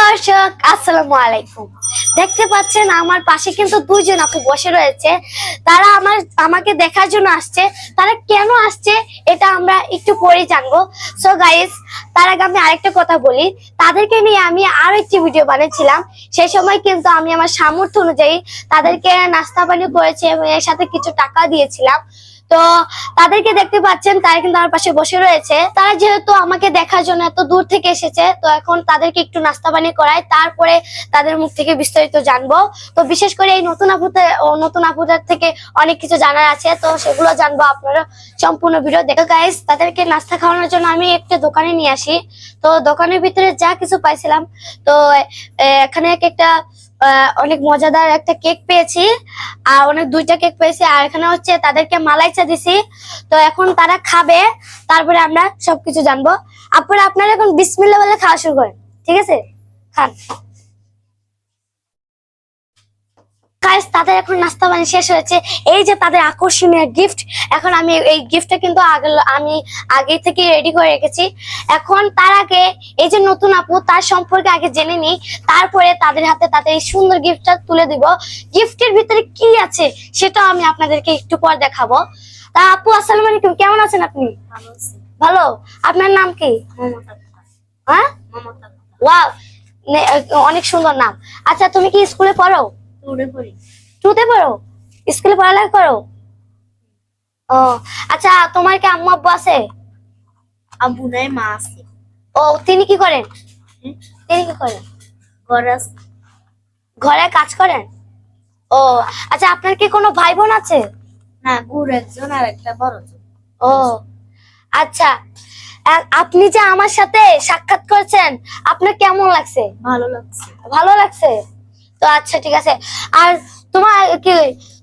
দর্শক, আসসালামু আলাইকুম। দেখতে পাচ্ছেন, আমার পাশে কিন্তু দুইজন আপু বসে রয়েছে। তারা আমার, আমাকে দেখার জন্য আসছে। তারা কেন আসছে, এটা আমরা একটু পরে জানব। সো গাইস তার আগে আমি আরেকটা কথা বলি। তাদেরকে নিয়ে আমি আরও একটি ভিডিও বানিয়েছিলাম। সেই সময় কিন্তু আমি আমার সামর্থ্য অনুযায়ী তাদেরকে নাস্তা পানি করেছি এবং এর সাথে কিছু টাকা দিয়েছিলাম। তো তাদেরকে দেখতে পাচ্ছেন তারা কিন্তু আমার পাশে বসে রয়েছে। তারা যেহেতু আমাকে দেখার জন্য এত দূর থেকে এসেছে, তো এখন তাদেরকে একটু নাস্তা পানি করায় তারপরে তাদের মুখ থেকে বিস্তারিত জানব। তো বিশেষ করে এই নতুন আপুতে নতুন আপুদের থেকে অনেক কিছু জানার আছে, তো সেগুলো জানব আপনারা সম্পূর্ণ ভিডিও দেখো। গাইজ তাদেরকে নাস্তা খাওয়ানোর জন্য আমি একটা দোকানে নিয়ে আসি। তো দোকানের ভিতরে যা কিছু পাইছিলাম, তো এখানে একটা অনেক মজাদার একটা কেক পেয়েছি। আর অনেক দুইটা কেক পেয়েছি। আর এখানে হচ্ছে তাদেরকে মালাই চা দিছি। তো এখন তারা খাবে। তারপরে আমরা সবকিছু জানব। আপনারা আপনারা এখন বিসমিল্লা বলে খাওয়া শুরু করেন। ঠিক আছে? খান। গাইস তাদের এখন নাস্তা পানি শেষ হয়েছে। এই যে তাদের আকর্ষণীয় গিফট এখন আমি এই গিফটটা কিন্তু আগে আমি আগে থেকে রেডি করে রেখেছি। এখন তার আগে এই যে নতুন আপু তার সম্পর্কে আগে জেনে নিই। তারপরে তাদের হাতে তাদের এই সুন্দর গিফটটা তুলে দিব। গিফটের ভিতরে কি আছে সেটা আমি আপনাদেরকে একটু পর দেখাবো। তা আপু আসসালামু আলাইকুম। কেমন আছেন আপনি? ভালো আপনার নাম কি? হ্যাঁ? ওয়াও অনেক সুন্দর নাম। আচ্ছা তুমি কি স্কুলে পড়ো? টুতে পড়ো। স্কুলে পড়ালেখা করো। ও আচ্ছা তোমার কি আম্মু আব্বু আছে? আব্বু নাই মা আছে। ও তিনি কি করেন? তিনি কি করেন? ঘরে ঘরে কাজ করেন? ও আচ্ছা আপনার কি কোনো ভাই বোন আছে? না গুড় একজন আর একটা বড় ও আচ্ছা আপনি যে আমার সাথে সাক্ষাৎ করছেন আপনার কেমন লাগছে? ভালো লাগছে। ভালো লাগছে? তো আচ্ছা ঠিক আছে। আর তোমার কি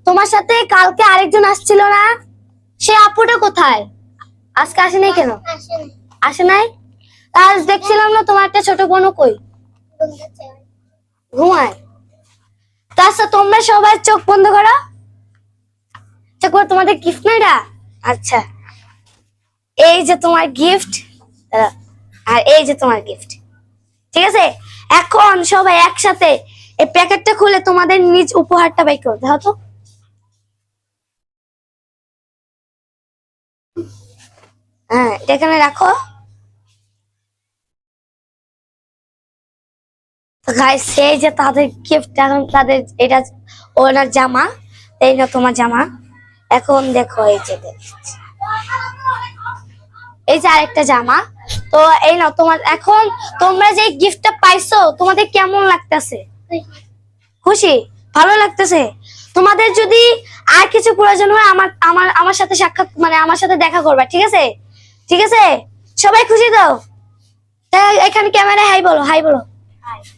তোমার সাথে কালকে আরেকজন আসছিল না? সে আপুটা কোথায়? আজকে আসে নাই কেন? আসে নাই। আজ দেখছিলাম না তোমার একটা ছোট বোনও কই? ঘুমায়। আচ্ছা তোমরা সবাই চোখ বন্ধ করো। চোখ বন্ধ, তোমাদের গিফট না এটা আচ্ছা। এই যে তোমার গিফট আর এই যে তোমার গিফট ঠিক আছে? এখন সবাই একসাথে এই প্যাকেটটা খুলে তোমাদের নিজ উপহারটা বাই করো দেখো তো। হ্যাঁ এখানে রাখো। সেই যে তাদের গিফট এখন তাদের এটা ওনার জামা, এই না তোমার জামা। এখন দেখো এই যে এই যে আরেকটা জামা। তো এই না তোমার, এখন তোমরা যে গিফটটা পাইছো, তোমাদের কেমন লাগতেছে? খুশি? ভালো লাগতেছে। তোমাদের যদি আর কিছু প্রয়োজন হয় আমার আমার আমার সাথে সাক্ষাৎ মানে আমার সাথে দেখা করবা ঠিক আছে? ঠিক আছে? সবাই খুশি তো? এখানে ক্যামেরা হাই বলো হাই বলো।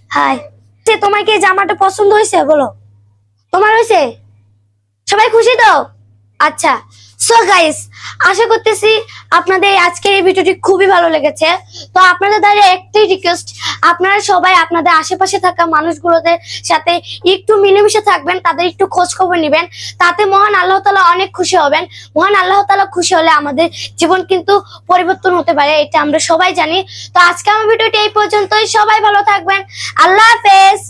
হাই। যে তোমার কি জামাটা পছন্দ হয়েছে? বলো। তোমার হয়েছে? সবাই খুশি তো? আচ্ছা। সো গাইস আশা করতেছি আপনাদের আজকের এই ভিডিওটি খুবই ভালো লেগেছে। তো আপনাদের দ্বারা একটাই রিকোয়েস্ট আপনারা সবাই আপনাদের আশেপাশে থাকা মানুষগুলোদের সাথে একটু মিলেমিশে থাকবেন, তাদের একটু খোঁজ খবর নেবেন, তাতে মহান আল্লাহ তালা অনেক খুশি হবেন। মহান আল্লাহ তালা খুশি হলে আমাদের জীবন কিন্তু পরিবর্তন হতে পারে, এটা আমরা সবাই জানি। তো আজকে আমার ভিডিওটি এই পর্যন্তই, সবাই ভালো থাকবেন। আল্লাহ হাফেজ।